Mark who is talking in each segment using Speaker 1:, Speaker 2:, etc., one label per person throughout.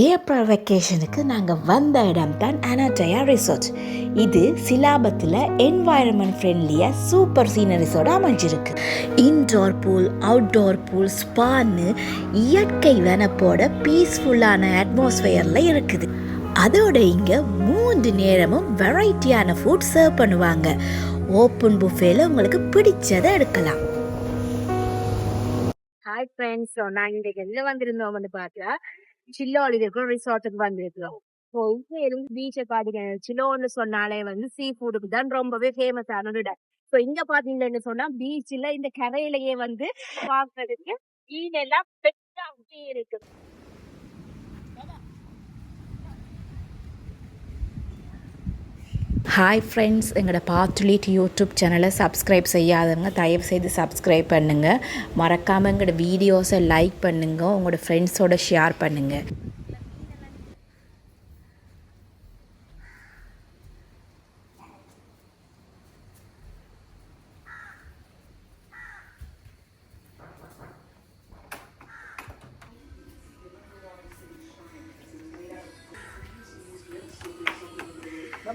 Speaker 1: April வெக்கேஷனுக்கு நாங்கள் வந்த இடம் தான் அனாட்டயா ரிசார்ட் இது சிலாபத்தில் என்வாயர்மெண்ட் ஃப்ரெண்ட்லியாக சூப்பர் சீனரிஸோடு அமைஞ்சிருக்கு. இன்டோர் பூல் அவுட்டோர் பூல் ஸ்பான்னு இயற்கை வனப்போட பீஸ்ஃபுல்லான அட்மாஸ்ஃபியரில் இருக்குது. அதோட இங்கே மூன்று நேரமும் வெரைட்டியான ஃபுட் சர்வ் பண்ணுவாங்க. ஓப்பன் புஃபேல உங்களுக்கு பிடிச்சதை எடுக்கலாம்.
Speaker 2: ஹாய் ஃப்ரெண்ட்ஸ் நாங்கள் இன்றைக்கு எங்கே வந்திருந்தோம் வந்து பார்த்தா சில்லோல் இருக்கிற ரிசார்ட்டுக்கு வந்திருக்கிறோம் இருந்து பீச்சை பார்த்தீங்கன்னா சிலோன்னு சொன்னாலே வந்து சீ ஃபுட்டுக்கு தான் ரொம்பவே ஃபேமஸ் ஆன இடம். ஸோ இங்க பாத்தீங்கன்னு சொன்னா பீச்சில் இந்த கரையிலேயே வந்து பாக்குறதுக்கு மீன் எல்லாம் பெட்டா அப்படியே இருக்கு.
Speaker 1: ஹாய் ஃப்ரெண்ட்ஸ் எங்களோட பாத்துலீட் யூடியூப் சேனலை சப்ஸ்கிரைப் செய்யாதவங்க தயவு செய்து சப்ஸ்கிரைப் பண்ணுங்கள் மறக்காமல் எங்களோட வீடியோஸை லைக் பண்ணுங்கள் உங்களோட ஃப்ரெண்ட்ஸோட ஷேர் பண்ணுங்கள்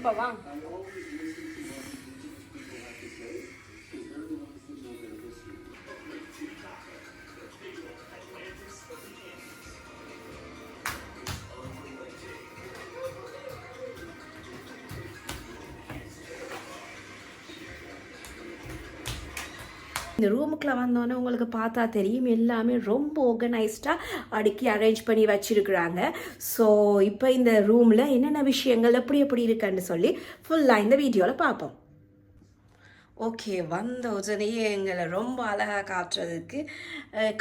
Speaker 2: ரொம்ப வாங்க
Speaker 1: இந்த ரூமுக்குள்ள வந்தோடனே உங்களுக்கு பார்த்தா தெரியும் எல்லாமே ரொம்ப ஆர்கனைஸ்டாக அடுக்கி அரேஞ்ச் பண்ணி வச்சுருக்குறாங்க. ஸோ இப்போ இந்த ரூமில் என்னென்ன விஷயங்கள் எப்படி எப்படி இருக்குன்னு சொல்லி ஃபுல்லாக இந்த வீடியோவில் பார்ப்போம். ஓகே வந்த உடனேயே எங்களை ரொம்ப அழகாக காட்டுறதுக்கு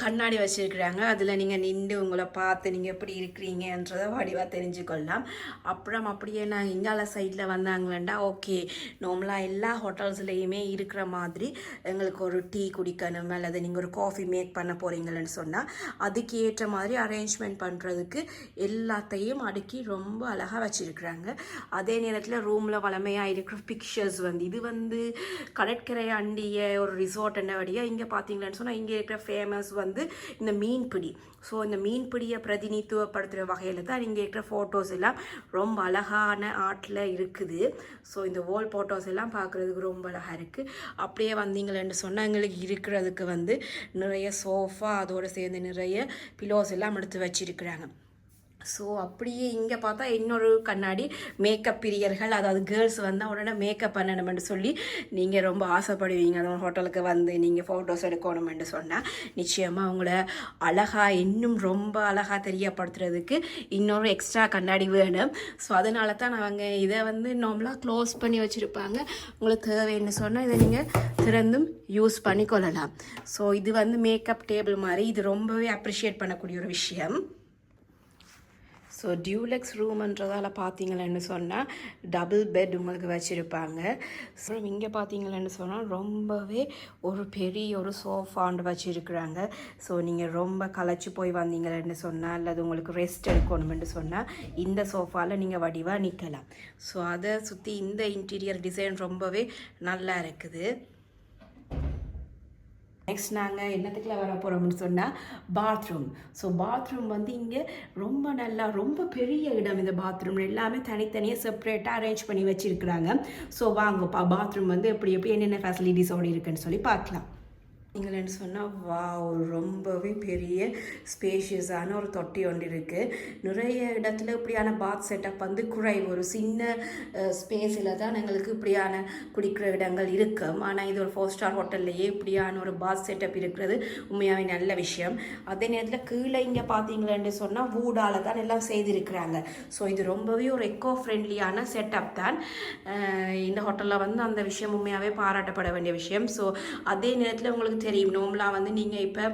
Speaker 1: கண்ணாடி வச்சுருக்குறாங்க. அதில் நீங்கள் நின்று உங்களை பார்த்து நீங்கள் எப்படி இருக்கிறீங்கன்றதை வடிவாக தெரிஞ்சுக்கொள்ளலாம். அப்புறம் அப்படியே நான் இங்கால சைடில் வந்தாங்களேண்டா ஓகே நார்மலாக எல்லா ஹோட்டல்ஸ்லேயுமே இருக்கிற மாதிரி எங்களுக்கு ஒரு டீ குடிக்கணும் அல்லது நீங்கள் ஒரு காஃபி மேக் பண்ண போகிறீங்கன்னு சொன்னால் அதுக்கு ஏற்ற மாதிரி அரேஞ்ச்மெண்ட் பண்ணுறதுக்கு எல்லாத்தையும் அடுக்கி ரொம்ப அழகாக வச்சுருக்குறாங்க. அதே நேரத்தில் ரூமில் வளமையாக இருக்கிற பிக்சர்ஸ் வந்து இது வந்து கடற்கரை அண்டிய ஒரு ரிசார்ட் என்ன வழியா இங்கே பார்த்தீங்களான்னு சொன்னால் இங்கே இருக்கிற ஃபேமஸ் வந்து இந்த மீன்பிடி. ஸோ இந்த மீன்பிடியை பிரதிநிதித்துவப்படுத்துகிற வகையில் தான் இங்கே இருக்கிற ஃபோட்டோஸ் எல்லாம் ரொம்ப அழகான ஆர்ட்டில் இருக்குது. ஸோ இந்த வால் ஃபோட்டோஸ் எல்லாம் பார்க்குறதுக்கு ரொம்ப அழகாக இருக்குது அப்படியே வந்தீங்களேன்னு சொன்னால் எங்களுக்கு இருக்கிறதுக்கு வந்து நிறைய சோஃபா அதோடு சேர்ந்து நிறைய பிலோஸ் எல்லாம் எடுத்து வச்சுருக்கிறாங்க. ஸோ அப்படியே இங்கே பார்த்தா இன்னொரு கண்ணாடி மேக்கப் பிரியர்கள் அதாவது கேர்ள்ஸ் வந்தால் உடனே மேக்கப் பண்ணணும்னு சொல்லி நீங்கள் ரொம்ப ஆசைப்படுவீங்க. அந்த ஹோட்டலுக்கு வந்து நீங்கள் ஃபோட்டோஸ் எடுக்கணும்னு சொன்னால் நிச்சயமாக அவங்கள அழகாக இன்னும் ரொம்ப அழகாக தெரியப்படுத்துறதுக்கு இன்னொரு எக்ஸ்ட்ரா கண்ணாடி வேணும். ஸோ அதனால தான் அவங்க இதை வந்து நார்மலாக க்ளோஸ் பண்ணி வச்சுருப்பாங்க. உங்களுக்கு தேவைன்னு சொன்னால் இதை நீங்கள் திறந்தும் யூஸ் பண்ணிக்கொள்ளலாம். ஸோ இது வந்து மேக்கப் டேபிள் மாதிரி இது ரொம்பவே அப்ரிஷியேட் பண்ணக்கூடிய ஒரு விஷயம். ஸோ டியூலெக்ஸ் ரூம்ன்றதால பார்த்தீங்களேன்னு சொன்னால் டபுள் பெட் உங்களுக்கு வச்சுருப்பாங்க. ஸோ இங்கே பார்த்தீங்களேன்னு சொன்னால் ரொம்பவே ஒரு பெரிய ஒரு சோஃபாண்டு வச்சுருக்குறாங்க. ஸோ நீங்கள் ரொம்ப களைச்சி போய் வந்தீங்களேன்னு சொன்னால் அல்லது உங்களுக்கு ரெஸ்ட் எடுக்கணுமென்று சொன்னால் இந்த சோஃபாவில் நீங்கள் வடிவாக நிற்கலாம் ஸோ அதை சுற்றி இந்த இன்டீரியர் டிசைன் ரொம்பவே நல்லா இருக்குது. நெக்ஸ்ட் நாங்கள் என்னத்துக்குள்ள வர போகிறோம்னு சொன்னால் பாத்ரூம் ஸோ பாத்ரூம் வந்து இங்கே ரொம்ப நல்லா ரொம்ப பெரிய இடம் இந்த பாத்ரூம் எல்லாமே தனித்தனியாக செப்பரேட்டாக அரேஞ்ச் பண்ணி வச்சுருக்குறாங்க. ஸோ வாங்கப்பா பாத்ரூம் வந்து எப்படி எப்படி என்னென்ன ஃபெசிலிட்டிஸோடு இருக்குன்னு சொல்லி பார்க்கலாம். நீங்களேன்னு சொன்னால் வா ரொம்பவே பெரிய ஸ்பேஷியஸான ஒரு தொட்டி ஒன்று இருக்குது நிறைய இடத்துல இப்படியான பாத் செட்டப் வந்து குறைவு ஒரு சின்ன ஸ்பேஸில் தான் எங்களுக்கு இப்படியான குடிக்கிற இடங்கள் இருக்கும். ஆனால் இது ஒரு ஃபோர் ஸ்டார் ஹோட்டல்லையே இப்படியான ஒரு பாத் செட்டப் இருக்கிறது உண்மையாகவே நல்ல விஷயம். அதே நேரத்தில் கீழே இங்கே பார்த்தீங்களேன்னு சொன்னால் வூடால் தான் எல்லாம் செய்திருக்கிறாங்க. ஸோ இது ரொம்பவே ஒரு எக்கோ ஃப்ரெண்ட்லியான செட்டப் தான் இந்த ஹோட்டலில் வந்து அந்த விஷயம் உண்மையாகவே பாராட்டப்பட வேண்டிய விஷயம். ஸோ அதே நேரத்தில் உங்களுக்கு தெரியும் நோம்பலாம் வந்து நீங்கள் இப்போ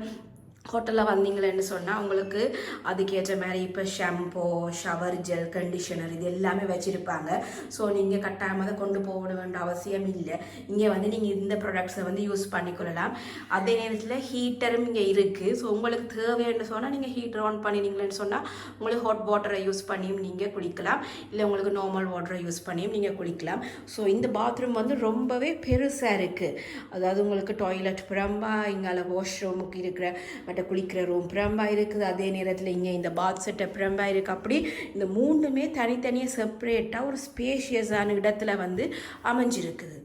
Speaker 1: ஹோட்டலில் வந்தீங்களேன்னு சொன்னால் உங்களுக்கு அதுக்கேற்ற மாதிரி இப்போ ஷாம்போ ஷவர் ஜெல் கண்டிஷனர் இது எல்லாமே வச்சுருப்பாங்க. ஸோ நீங்கள் கட்டாயமாக அதை கொண்டு போக வேண்டிய அவசியம் இல்லை. இங்கே வந்து நீங்கள் இந்த ப்ராடக்ட்ஸை வந்து யூஸ் பண்ணிக்கொள்ளலாம். அதே நேரத்தில் ஹீட்டரும் இங்கே இருக்குது ஸோ உங்களுக்கு தேவைன்னு சொன்னால் நீங்கள் ஹீட்டர் ஆன் பண்ணினீங்களேன்னு சொன்னால் உங்களுக்கு ஹாட் வாட்டரை யூஸ் பண்ணியும் நீங்கள் குளிக்கலாம் இல்லை உங்களுக்கு நார்மல் வாட்டரை யூஸ் பண்ணியும் நீங்கள் குளிக்கலாம் ஸோ இந்த பாத்ரூம் வந்து ரொம்பவே பெருசாக இருக்குது அதாவது உங்களுக்கு டாய்லெட் புறம்பா இங்கால வாஷ்ரூமுக்கு இருக்கிற அட்ட குளிக்கிற ரூம் பிரம்பா இருக்குது. அதே நேரத்தில் இங்கே இந்த பாத் செட்டை பிரம்பா இருக்குது அப்படி இந்த மூணுமே தனித்தனியாக செப்பரேட்டாக ஒரு ஸ்பேஷியஸான இடத்துல வந்து அமைஞ்சிருக்குது.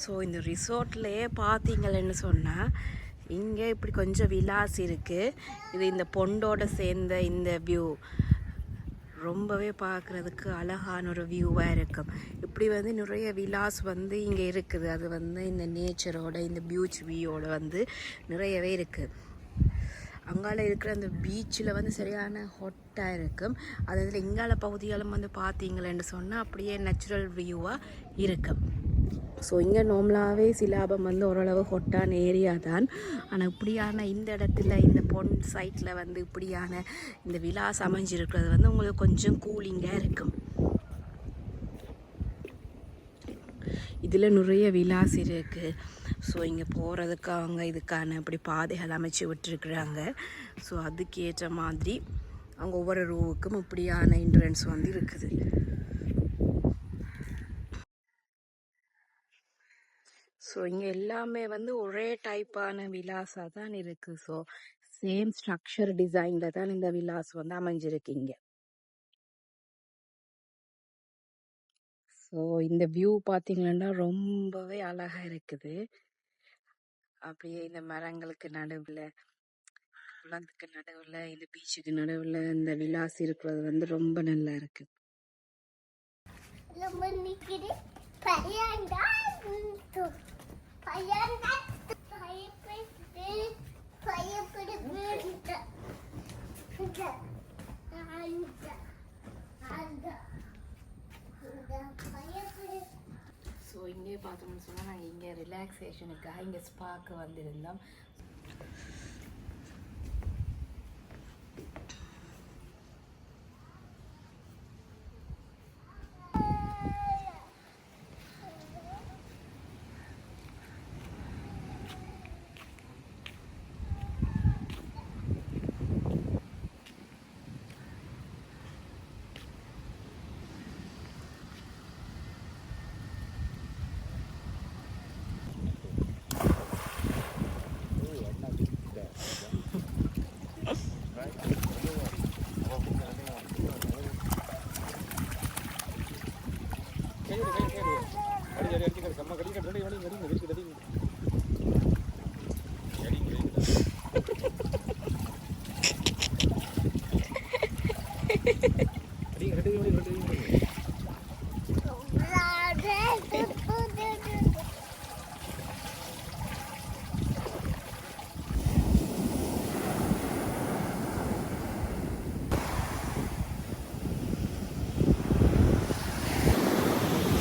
Speaker 1: ஸோ இந்த ரிசோர்ட்லேயே பார்த்தீங்களேன்னு சொன்னால் இங்கே இப்படி கொஞ்சம் விலாஸ் இருக்குது இது இந்த பொண்டோடு சேர்ந்த இந்த வியூ ரொம்பவே பார்க்குறதுக்கு அழகான ஒரு வியூவாக இருக்கும். இப்படி வந்து நிறைய விலாஸ் வந்து இங்கே இருக்குது. அது வந்து இந்த நேச்சரோட இந்த பீச் வியூவோட வந்து நிறையவே இருக்குது அங்கால இருக்கிற அந்த பீச்சில் வந்து சரியான ஹொட்டாக இருக்கும். அது இதில் இங்கால பகுதிகளும் வந்து பார்த்தீங்களேன்னு சொன்னால் அப்படியே நேச்சுரல் வியூவாக இருக்கும். ஸோ இங்கே நார்மலாகவே சிலாபம் வந்து ஓரளவு ஹொட்டான ஏரியா தான். ஆனால் இப்படியான இந்த இடத்துல இந்த பொன் சைட்டில் வந்து இப்படியான இந்த விலாஸ் அமைஞ்சிருக்கிறது வந்து உங்களுக்கு கொஞ்சம் கூலிங்காக இருக்கும். இதில் நிறைய விலாஸ் இருக்குது ஸோ இங்கே போகிறதுக்கு அவங்க இதுக்கான இப்படி பாதைகள் அமைச்சு விட்டுருக்குறாங்க. ஸோ அதுக்கேற்ற மாதிரி அவங்க ஒவ்வொரு ரூவுக்கும் இப்படியான என்ட்ரன்ஸ் வந்து இருக்குது. ஸோ இங்கே எல்லாமே வந்து ஒரே டைப்பான விலாஸாக தான் இருக்குது ஸோ சேம் ஸ்ட்ரக்சர் டிசைனில் தான் இந்த விலாஸ் வந்து அமைஞ்சிருக்கு இங்கே. ஸோ இந்த வியூ பார்த்தீங்கன்னா ரொம்பவே அழகாக இருக்குது. அப்படியே இந்த மரங்களுக்கு நடுவில் குளத்துக்கு நடுவில் இந்த பீச்சுக்கு நடுவில் இந்த விலாஸ் இருக்கிறது வந்து ரொம்ப நல்லா இருக்கு.
Speaker 3: ரொம்ப நிக்குது
Speaker 1: ஸோ இங்கே பார்த்தோம்னு சொன்னால் நாங்கள் இங்கே ரிலாக்ஸேஷனுக்காக இங்கே ஸ்பாக்கு வந்திருந்தோம்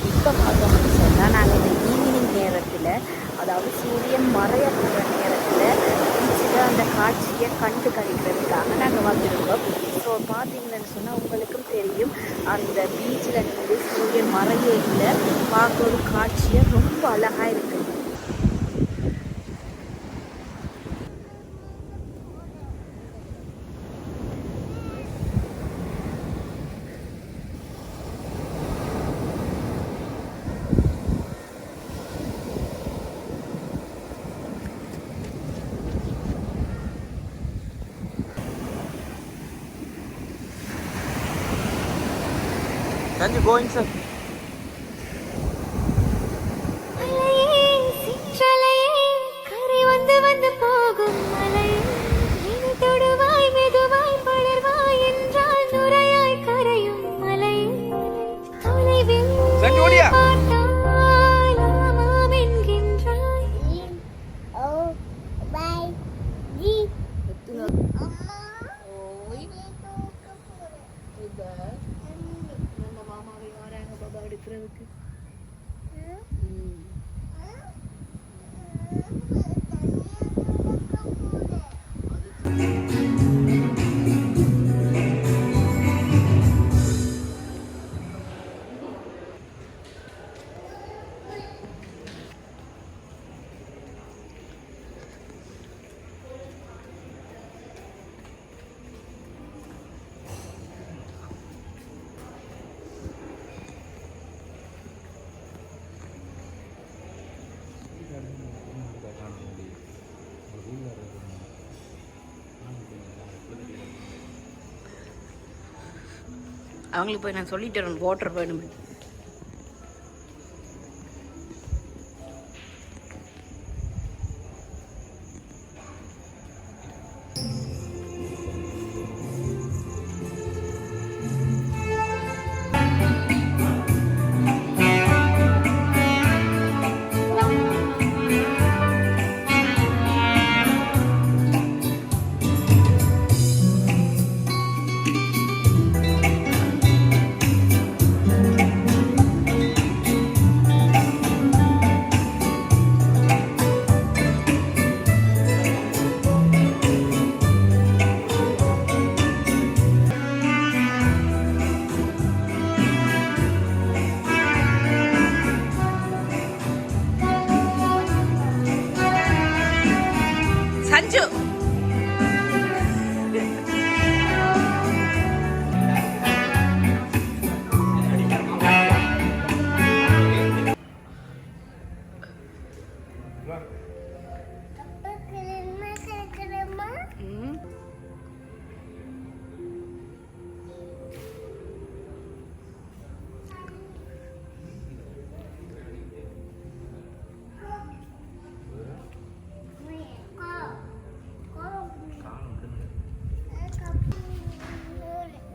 Speaker 1: இப்போ பார்த்தோம்னு சொன்னால் நாங்கள் இந்த ஈவினிங் நேரத்தில் அதாவது சூரியன் மறைய போகிற நேரத்தில் பீச்சில் அந்த காட்சியை கண்டு கழிக்கிறதுக்காக நாங்கள் வந்திருக்கோம். ஸோ பார்த்தீங்கன்னு சொன்னால் உங்களுக்கும் தெரியும் அந்த பீச்சில் வந்து சூரியன் மறையில பார்க்க ஒரு காட்சியை
Speaker 4: Can you go inside?
Speaker 1: அவங்களுக்கு போய் நான் சொல்லிட்டு வரேன் வாட்டர் வேணும்னு.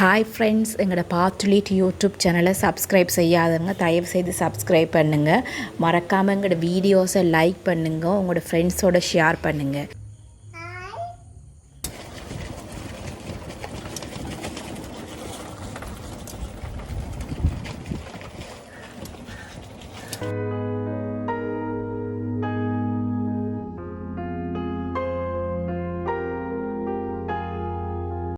Speaker 1: ஹாய் ஃப்ரெண்ட்ஸ் எங்களோட பாத்துலிட் யூடியூப் சேனலை சப்ஸ்கிரைப் செய்யாதவங்க தயவு செய்து சப்ஸ்கிரைப் பண்ணுங்கள் மறக்காமல் எங்களோட வீடியோஸை லைக் பண்ணுங்கள் உங்களோட ஃப்ரெண்ட்ஸோட ஷேர் பண்ணுங்கள்